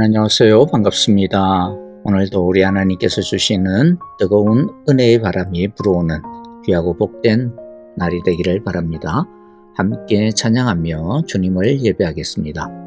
안녕하세요. 반갑습니다. 오늘도 우리 하나님께서 주시는 뜨거운 은혜의 바람이 불어오는 귀하고 복된 날이 되기를 바랍니다. 함께 찬양하며 주님을 예배하겠습니다.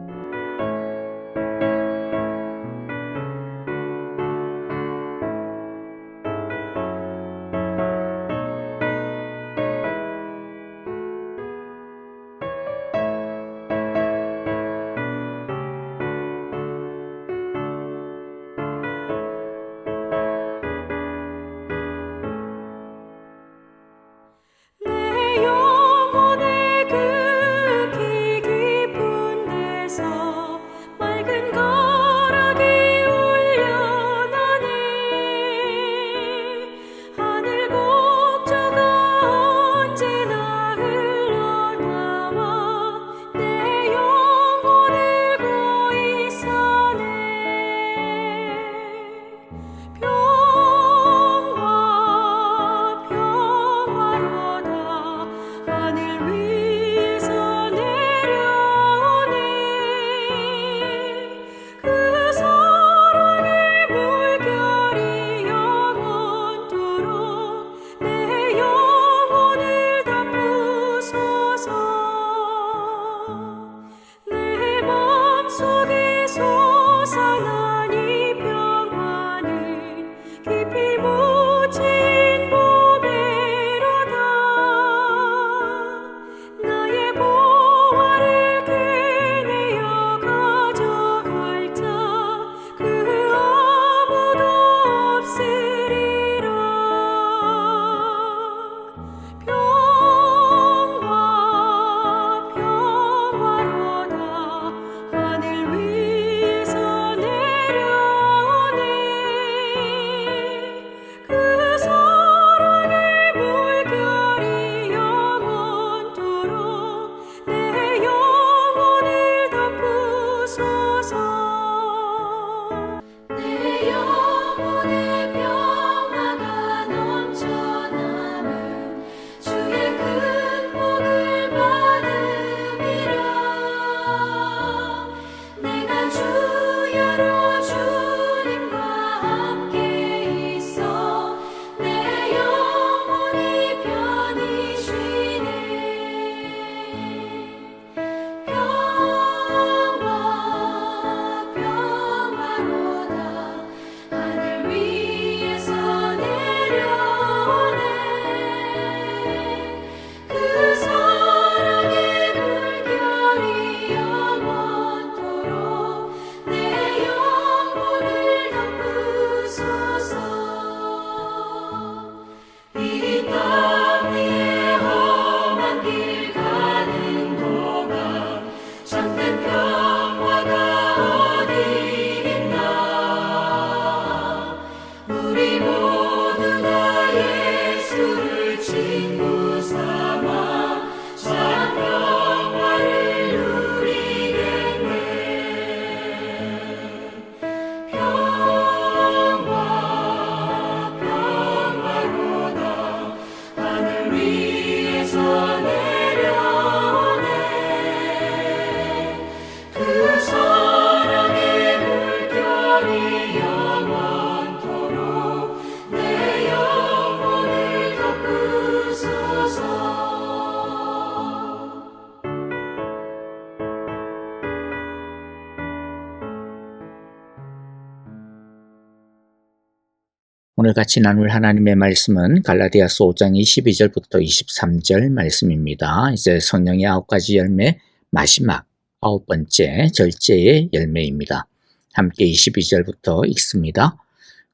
오늘 같이 나눌 하나님의 말씀은 갈라디아서 5장 22절부터 23절 말씀입니다. 이제 성령의 아홉 가지 열매 마지막 아홉 번째 절제의 열매입니다. 함께 22절부터 읽습니다.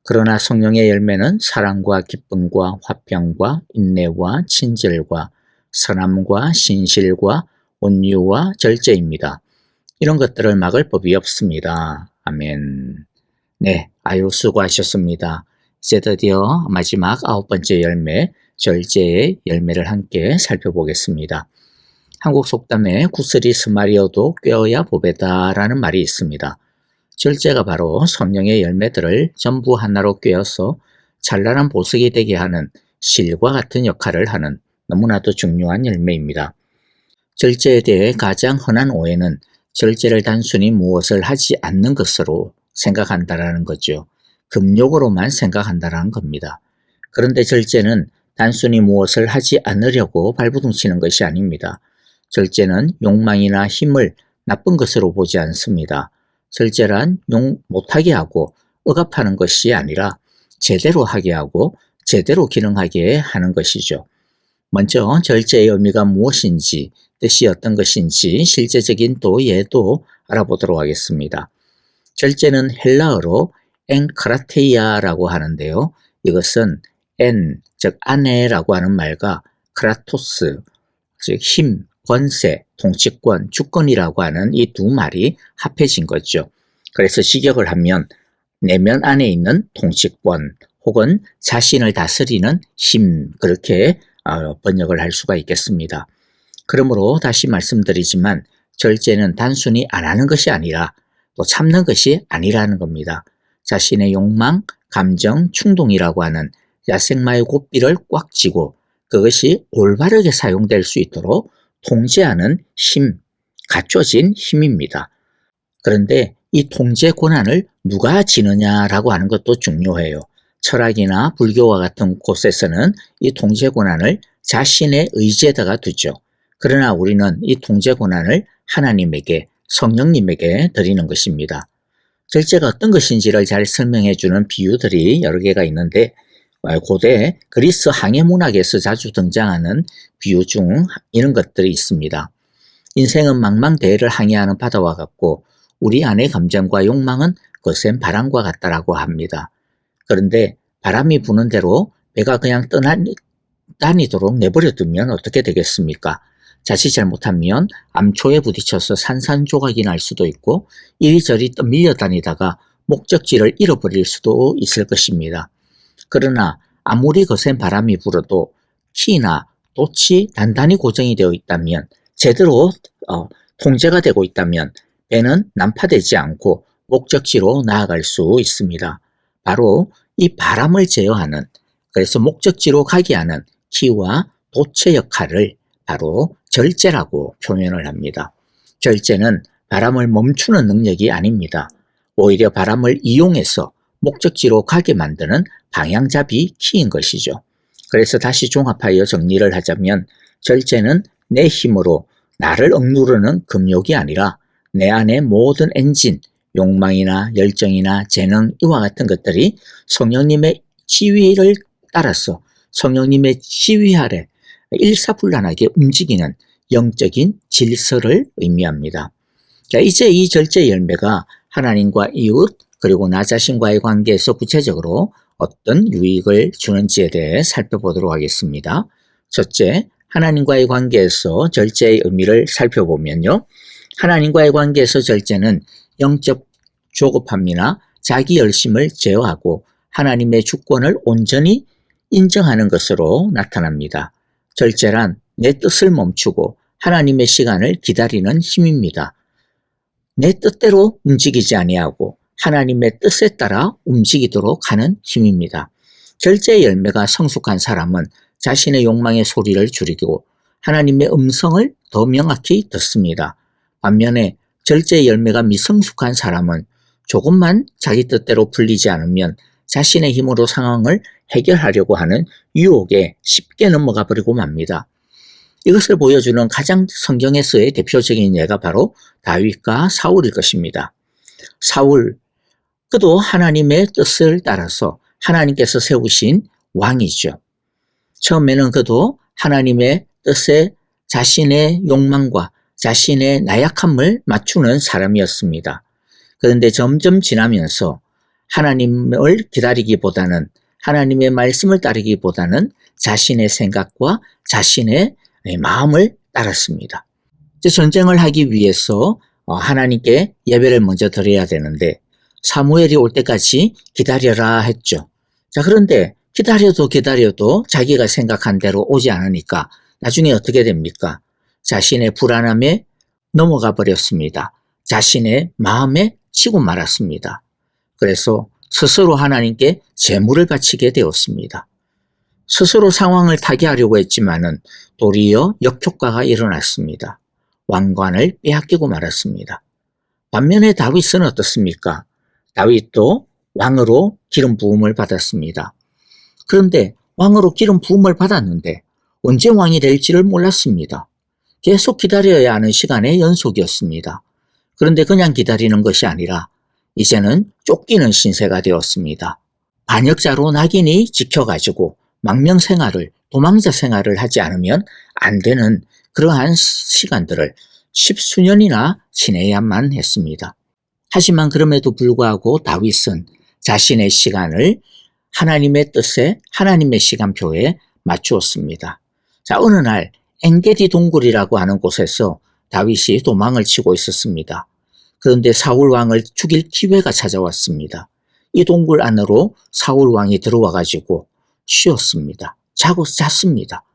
그러나 성령의 열매는 사랑과 기쁨과 화평과 인내와 친절과 선함과 신실과 온유와 절제입니다. 이런 것들을 막을 법이 없습니다. 아멘. 네, 아유 수고하셨습니다. 이제 드디어 마지막 아홉 번째 열매, 절제의 열매를 함께 살펴보겠습니다. 한국 속담에 구슬이 스마리어도 꿰어야 보배다 라는 말이 있습니다. 절제가 바로 성령의 열매들을 전부 하나로 꿰어서 찬란한 보석이 되게 하는 실과 같은 역할을 하는 너무나도 중요한 열매입니다. 절제에 대해 가장 흔한 오해는 절제를 단순히 무엇을 하지 않는 것으로 생각한다라는 거죠. 금욕으로만 생각한다라는 겁니다. 그런데 절제는 단순히 무엇을 하지 않으려고 발부둥치는 것이 아닙니다. 절제는 욕망이나 힘을 나쁜 것으로 보지 않습니다. 절제란 욕 못하게 하고 억압하는 것이 아니라 제대로 하게 하고 제대로 기능하게 하는 것이죠. 먼저 절제의 의미가 무엇인지 뜻이 어떤 것인지 실제적인 또 예도 알아보도록 하겠습니다. 절제는 헬라어로 엔크라테이아라고 하는데요. 이것은 엔, 즉 아내라고 하는 말과 크라토스, 즉 힘, 권세, 통치권, 주권이라고 하는 이 두 말이 합해진 거죠. 그래서 직역을 하면 내면 안에 있는 통치권 혹은 자신을 다스리는 힘 그렇게 어, 번역을 할 수가 있겠습니다. 그러므로 다시 말씀드리지만 절제는 단순히 안 하는 것이 아니라 또 참는 것이 아니라는 겁니다. 자신의 욕망, 감정, 충동이라고 하는 야생마의 고삐를 꽉 쥐고 그것이 올바르게 사용될 수 있도록 통제하는 힘, 갖춰진 힘입니다. 그런데 이 통제 권한을 누가 지느냐라고 하는 것도 중요해요. 철학이나 불교와 같은 곳에서는 이 통제 권한을 자신의 의지에다가 두죠. 그러나 우리는 이 통제 권한을 하나님에게, 성령님에게 드리는 것입니다. 절제가 어떤 것인지를 잘 설명해 주는 비유들이 여러 개가 있는데 어, 고대 그리스 항해 문학에서 자주 등장하는 비유 중 이런 것들이 있습니다. 인생은 망망대해를 항해하는 바다와 같고 우리 안의 감정과 욕망은 거센 바람과 같다라고 합니다. 그런데 바람이 부는 대로 배가 그냥 떠다니도록 내버려 두면 어떻게 되겠습니까? 자칫 잘못하면 암초에 부딪혀서 산산조각이 날 수도 있고 이리저리 또 밀려 다니다가 목적지를 잃어버릴 수도 있을 것입니다. 그러나 아무리 거센 바람이 불어도 키나 돛이 단단히 고정이 되어 있다면 제대로 어, 통제가 되고 있다면 배는 난파되지 않고 목적지로 나아갈 수 있습니다. 바로 이 바람을 제어하는 그래서 목적지로 가게 하는 키와 돛의 역할을 바로 절제라고 표현을 합니다. 절제는 바람을 멈추는 능력이 아닙니다. 오히려 바람을 이용해서 목적지로 가게 만드는 방향잡이 키인 것이죠. 그래서 다시 종합하여 정리를 하자면 절제는 내 힘으로 나를 억누르는 금욕이 아니라 내 안의 모든 엔진, 욕망이나 열정이나 재능 이와 같은 것들이 성령님의 지위를 따라서 성령님의 지위 아래 일사불란하게 움직이는 영적인 질서를 의미합니다. 자, 이제 이 절제 열매가 하나님과 이웃 그리고 나 자신과의 관계에서 구체적으로 어떤 유익을 주는지에 대해 살펴보도록 하겠습니다. 첫째, 하나님과의 관계에서 절제의 의미를 살펴보면요. 하나님과의 관계에서 절제는 영적 조급함이나 자기 열심을 제어하고 하나님의 주권을 온전히 인정하는 것으로 나타납니다. 절제란 내 뜻을 멈추고 하나님의 시간을 기다리는 힘입니다. 내 뜻대로 움직이지 아니하고 하나님의 뜻에 따라 움직이도록 하는 힘입니다. 절제의 열매가 성숙한 사람은 자신의 욕망의 소리를 줄이고 하나님의 음성을 더 명확히 듣습니다. 반면에 절제의 열매가 미성숙한 사람은 조금만 자기 뜻대로 풀리지 않으면 자신의 힘으로 상황을 해결하려고 하는 유혹에 쉽게 넘어가 버리고 맙니다. 이것을 보여주는 가장 성경에서의 대표적인 예가 바로 다윗과 사울일 것입니다. 사울, 그도 하나님의 뜻을 따라서 하나님께서 세우신 왕이죠. 처음에는 그도 하나님의 뜻에 자신의 욕망과 자신의 나약함을 맞추는 사람이었습니다. 그런데 점점 지나면서 하나님을 기다리기보다는 하나님의 말씀을 따르기보다는 자신의 생각과 자신의 마음을 따랐습니다. 전쟁을 하기 위해서 어, 하나님께 예배를 먼저 드려야 되는데 사무엘이 올 때까지 기다려라 했죠. 자, 그런데 기다려도 기다려도 자기가 생각한 대로 오지 않으니까 나중에 어떻게 됩니까? 자신의 불안함에 넘어가 버렸습니다. 자신의 마음에 치고 말았습니다. 그래서 스스로 하나님께 재물을 바치게 되었습니다. 스스로 상황을 타개하려고 했지만은 도리어 역효과가 일어났습니다. 왕관을 빼앗기고 말았습니다. 반면에 다윗은 어떻습니까? 다윗도 왕으로 기름 부음을 받았습니다. 그런데 왕으로 기름 부음을 받았는데 언제 왕이 될지를 몰랐습니다. 계속 기다려야 하는 시간의 연속이었습니다. 그런데 그냥 기다리는 것이 아니라 이제는 쫓기는 신세가 되었습니다. 반역자로 낙인이 지켜가지고 망명 생활을, 도망자 생활을 하지 않으면 안 되는 그러한 시간들을 십수년이나 지내야만 했습니다. 하지만 그럼에도 불구하고 다윗은 자신의 시간을 하나님의 뜻에 하나님의 시간표에 맞추었습니다. 자, 어느 날 엔게디 동굴이라고 하는 곳에서 다윗이 도망을 치고 있었습니다. 그런데 사울 왕을 죽일 기회가 찾아왔습니다. 이 동굴 안으로 사울 왕이 들어와 가지고 쉬었습니다. 자고 잤습니다.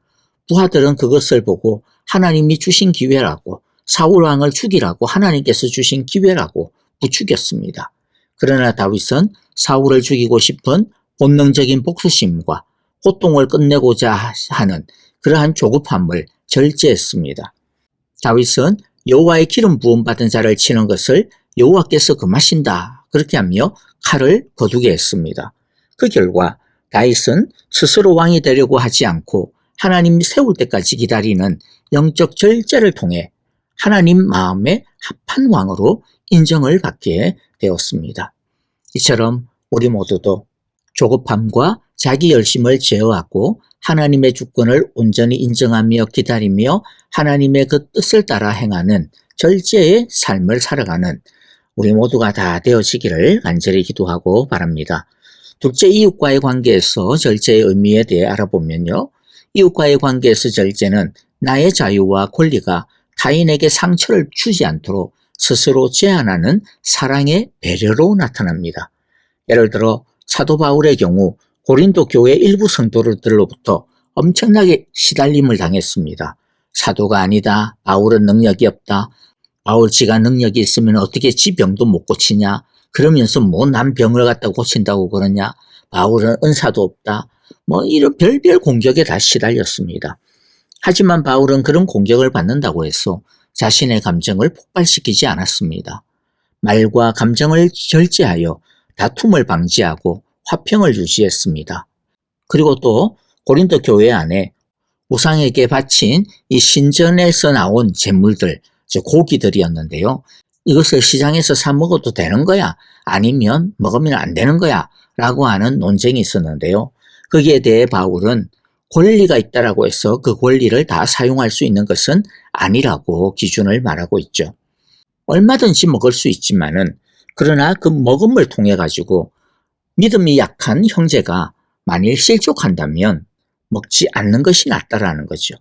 부하들은 그것을 보고 하나님이 주신 기회라고 사울 왕을 죽이라고 하나님께서 주신 기회라고 부추겼습니다. 그러나 다윗은 사울을 죽이고 싶은 본능적인 복수심과 고통을 끝내고자 하는 그러한 조급함을 절제했습니다. 다윗은 여호와의 기름 부음 받은 자를 치는 것을 여호와께서 금하신다 그렇게 하며 칼을 거두게 했습니다. 그 결과 다윗은 스스로 왕이 되려고 하지 않고 하나님이 세울 때까지 기다리는 영적 절제를 통해 하나님 마음에 합한 왕으로 인정을 받게 되었습니다. 이처럼 우리 모두도 조급함과 자기 열심을 제어하고 하나님의 주권을 온전히 인정하며 기다리며 하나님의 그 뜻을 따라 행하는 절제의 삶을 살아가는 우리 모두가 다 되어지기를 간절히 기도하고 바랍니다. 둘째 이웃과의 관계에서 절제의 의미에 대해 알아보면요. 이웃과의 관계에서 절제는 나의 자유와 권리가 타인에게 상처를 주지 않도록 스스로 제한하는 사랑의 배려로 나타납니다. 예를 들어 사도 바울의 경우 고린도 교회 일부 성도들로부터 엄청나게 시달림을 당했습니다. 사도가 아니다. 바울은 능력이 없다. 바울 지가 능력이 있으면 어떻게 지 병도 못 고치냐. 그러면서 뭐 남 병을 갖다 고친다고 그러냐. 바울은 은사도 없다. 뭐 이런 별별 공격에 다 시달렸습니다. 하지만 바울은 그런 공격을 받는다고 해서 자신의 감정을 폭발시키지 않았습니다. 말과 감정을 절제하여 다툼을 방지하고 화평을 유지했습니다. 그리고 또 고린도 교회 안에 우상에게 바친 이 신전에서 나온 재물들, 즉 고기들이었는데요. 이것을 시장에서 사 먹어도 되는 거야? 아니면 먹으면 안 되는 거야? 라고 하는 논쟁이 있었는데요. 거기에 대해 바울은 권리가 있다라고 해서 그 권리를 다 사용할 수 있는 것은 아니라고 기준을 말하고 있죠. 얼마든지 먹을 수 있지만은 그러나 그 먹음을 통해 가지고 믿음이 약한 형제가 만일 실족한다면 먹지 않는 것이 낫다라는 거죠.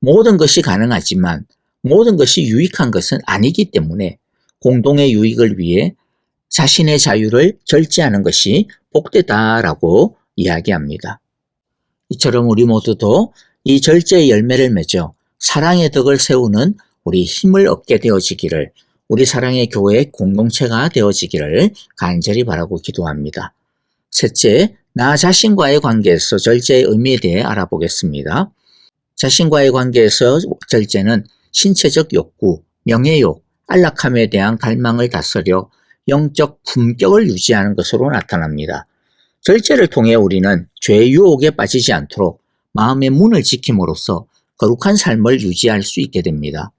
모든 것이 가능하지만 모든 것이 유익한 것은 아니기 때문에 공동의 유익을 위해 자신의 자유를 절제하는 것이 복되다라고 이야기합니다. 이처럼 우리 모두도 이 절제의 열매를 맺어 사랑의 덕을 세우는 우리 힘을 얻게 되어지기를 우리 사랑의 교회 공동체가 되어지기를 간절히 바라고 기도합니다. 셋째, 나 자신과의 관계에서 절제의 의미에 대해 알아보겠습니다. 자신과의 관계에서 절제는 신체적 욕구, 명예욕, 안락함에 대한 갈망을 다스려 영적 품격을 유지하는 것으로 나타납니다. 절제를 통해 우리는 죄의 유혹에 빠지지 않도록 마음의 문을 지킴으로써 거룩한 삶을 유지할 수 있게 됩니다.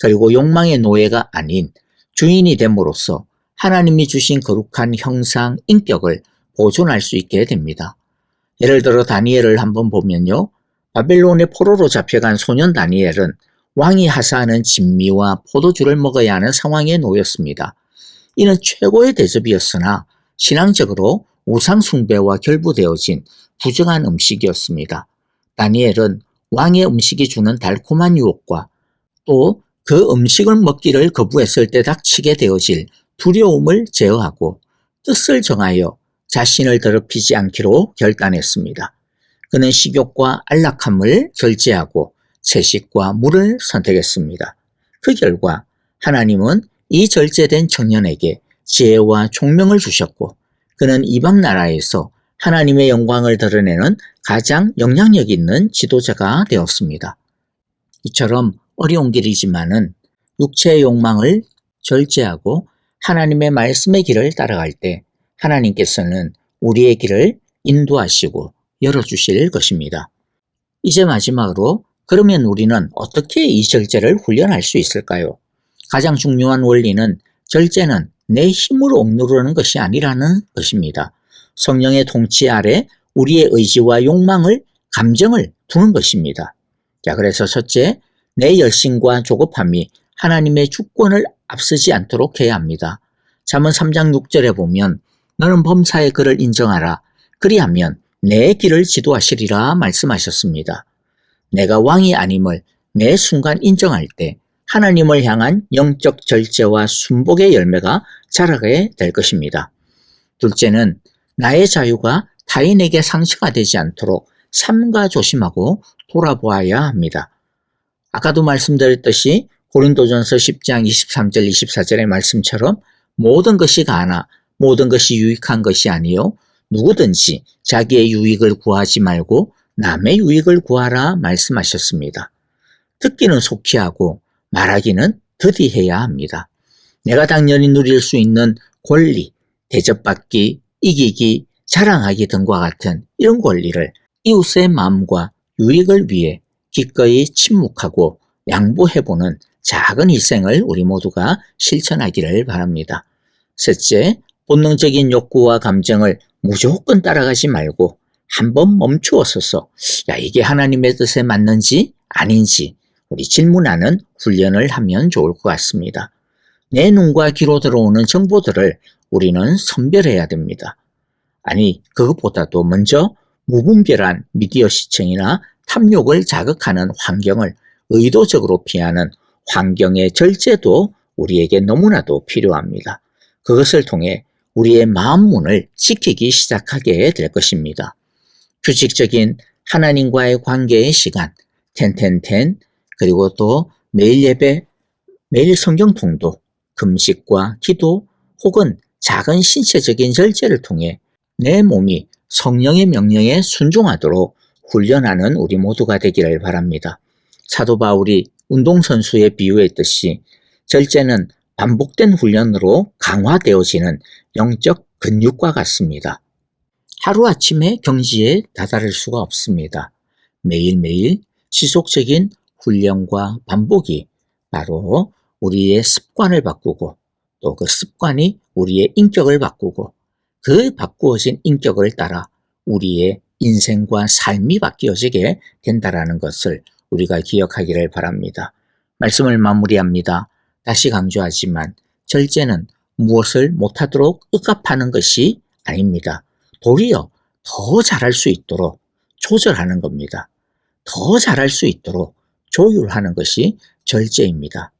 그리고 욕망의 노예가 아닌 주인이 됨으로써 하나님이 주신 거룩한 형상, 인격을 보존할 수 있게 됩니다. 예를 들어 다니엘을 한번 보면요. 바벨론의 포로로 잡혀간 소년 다니엘은 왕이 하사하는 진미와 포도주를 먹어야 하는 상황에 놓였습니다. 이는 최고의 대접이었으나 신앙적으로 우상숭배와 결부되어진 부정한 음식이었습니다. 다니엘은 왕의 음식이 주는 달콤한 유혹과 또 그 음식을 먹기를 거부했을 때 닥치게 되어질 두려움을 제어하고 뜻을 정하여 자신을 더럽히지 않기로 결단했습니다. 그는 식욕과 안락함을 절제하고 채식과 물을 선택했습니다. 그 결과 하나님은 이 절제된 청년에게 지혜와 총명을 주셨고 그는 이방 나라에서 하나님의 영광을 드러내는 가장 영향력 있는 지도자가 되었습니다. 이처럼 어려운 길이지만은 육체의 욕망을 절제하고 하나님의 말씀의 길을 따라갈 때 하나님께서는 우리의 길을 인도하시고 열어주실 것입니다. 이제 마지막으로 그러면 우리는 어떻게 이 절제를 훈련할 수 있을까요? 가장 중요한 원리는 절제는 내 힘으로 억누르는 것이 아니라는 것입니다. 성령의 통치 아래 우리의 의지와 욕망을, 감정을 두는 것입니다. 자, 그래서 첫째, 내 열심과 조급함이 하나님의 주권을 앞서지 않도록 해야 합니다. 잠언 3장 6절에 보면 너는 범사의 그를 인정하라. 그리하면 내 길을 지도하시리라 말씀하셨습니다. 내가 왕이 아님을 매 순간 인정할 때 하나님을 향한 영적 절제와 순복의 열매가 자라게 될 것입니다. 둘째는 나의 자유가 타인에게 상처가 되지 않도록 삼가 조심하고 돌아보아야 합니다. 아까도 말씀드렸듯이 고린도전서 10장 23절 24절의 말씀처럼 모든 것이 가나 모든 것이 유익한 것이 아니요 누구든지 자기의 유익을 구하지 말고 남의 유익을 구하라 말씀하셨습니다. 듣기는 속히 하고 말하기는 더디해야 합니다. 내가 당연히 누릴 수 있는 권리, 대접받기, 이기기, 자랑하기 등과 같은 이런 권리를 이웃의 마음과 유익을 위해 기꺼이 침묵하고 양보해보는 작은 일생을 우리 모두가 실천하기를 바랍니다. 셋째, 본능적인 욕구와 감정을 무조건 따라가지 말고 한번 멈추어서서 야 이게 하나님의 뜻에 맞는지 아닌지 우리 질문하는 훈련을 하면 좋을 것 같습니다. 내 눈과 귀로 들어오는 정보들을 우리는 선별해야 됩니다. 아니 그것보다도 먼저 무분별한 미디어 시청이나 탐욕을 자극하는 환경을 의도적으로 피하는 환경의 절제도 우리에게 너무나도 필요합니다. 그것을 통해 우리의 마음 문을 지키기 시작하게 될 것입니다. 규칙적인 하나님과의 관계의 시간, 텐텐텐, 그리고 또 매일 예배, 매일 성경 통독, 금식과 기도 혹은 작은 신체적인 절제를 통해 내 몸이 성령의 명령에 순종하도록 훈련하는 우리 모두가 되기를 바랍니다. 사도 바울이 운동선수에 비유했듯이 절제는 반복된 훈련으로 강화되어지는 영적 근육과 같습니다. 하루아침에 경지에 다다를 수가 없습니다. 매일매일 지속적인 훈련과 반복이 바로 우리의 습관을 바꾸고 또 그 습관이 우리의 인격을 바꾸고 그 바꾸어진 인격을 따라 우리의 인생과 삶이 바뀌어지게 된다라는 것을 우리가 기억하기를 바랍니다. 말씀을 마무리합니다. 다시 강조하지만 절제는 무엇을 못하도록 억압하는 것이 아닙니다. 도리어 더 잘할 수 있도록 조절하는 겁니다. 더 잘할 수 있도록 조율하는 것이 절제입니다.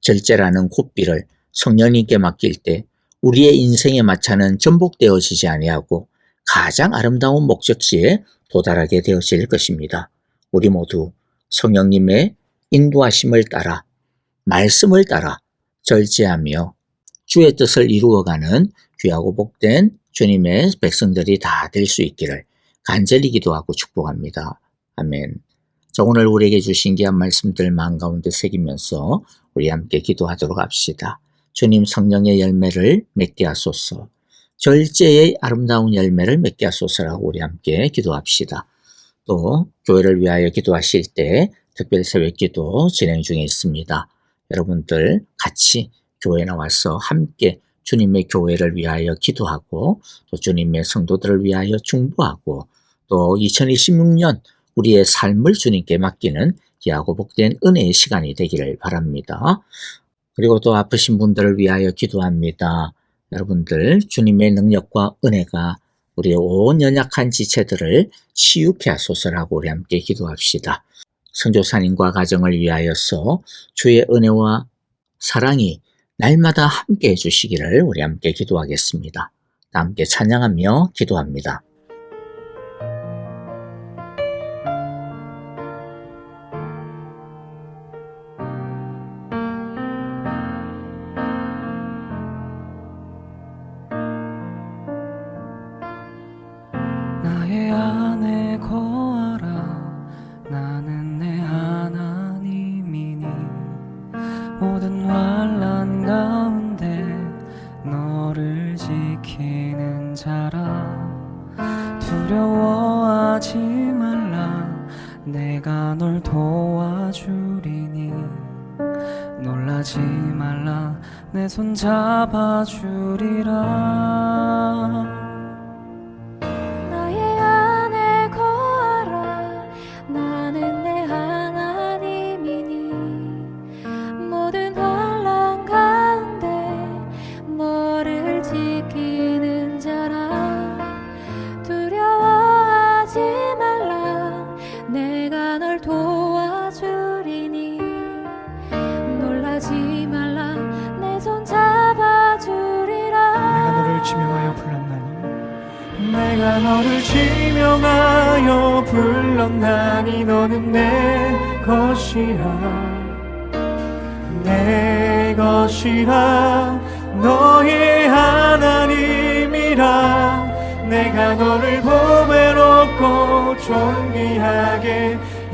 절제라는 고삐를 성령님께 맡길 때 우리의 인생의 마차는 전복되어지지 아니하고 가장 아름다운 목적지에 도달하게 되어질 것입니다. 우리 모두 성령님의 인도하심을 따라 말씀을 따라 절제하며 주의 뜻을 이루어가는 귀하고 복된 주님의 백성들이 다 될 수 있기를 간절히 기도하고 축복합니다. 아멘. 자, 오늘 우리에게 주신 귀한 말씀들 마음 가운데 새기면서 우리 함께 기도하도록 합시다. 주님 성령의 열매를 맺게 하소서. 절제의 아름다운 열매를 맺게 하소서라고 우리 함께 기도합시다. 또 교회를 위하여 기도하실 때 특별 새벽 기도 진행 중에 있습니다. 여러분들 같이 교회 나와서 함께 주님의 교회를 위하여 기도하고 또 주님의 성도들을 위하여 중보하고 또 2026년 우리의 삶을 주님께 맡기는 귀하고 복된 은혜의 시간이 되기를 바랍니다. 그리고 또 아프신 분들을 위하여 기도합니다. 여러분들 주님의 능력과 은혜가 우리의 온 연약한 지체들을 치유케 하소서라고 우리 함께 기도합시다. 성조사님과 가정을 위하여서 주의 은혜와 사랑이 날마다 함께 해주시기를 우리 함께 기도하겠습니다. 다 함께 찬양하며 기도합니다.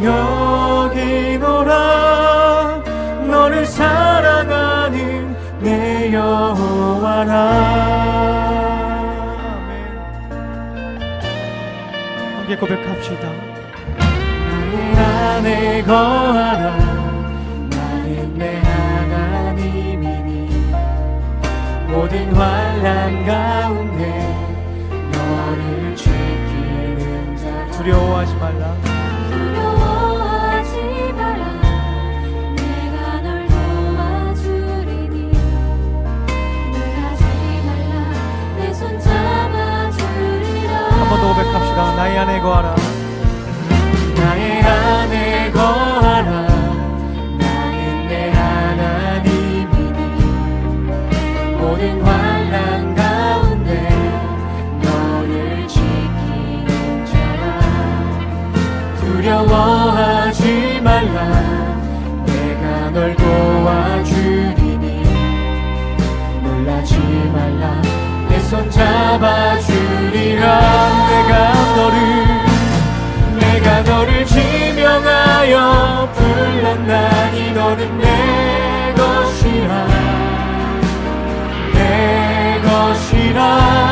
여기 놀아. 너를 사랑하는 내 여호와라. 함께 고백합시다. 나의 안에 거하라. 나의 내 하나님이니. 모든 환란 가운데 너를 지키는 자 두려워하지 말라. 고백합시다. 나의 안에 거하라 나의 안에 거하라 내 것이라. 내 것이라.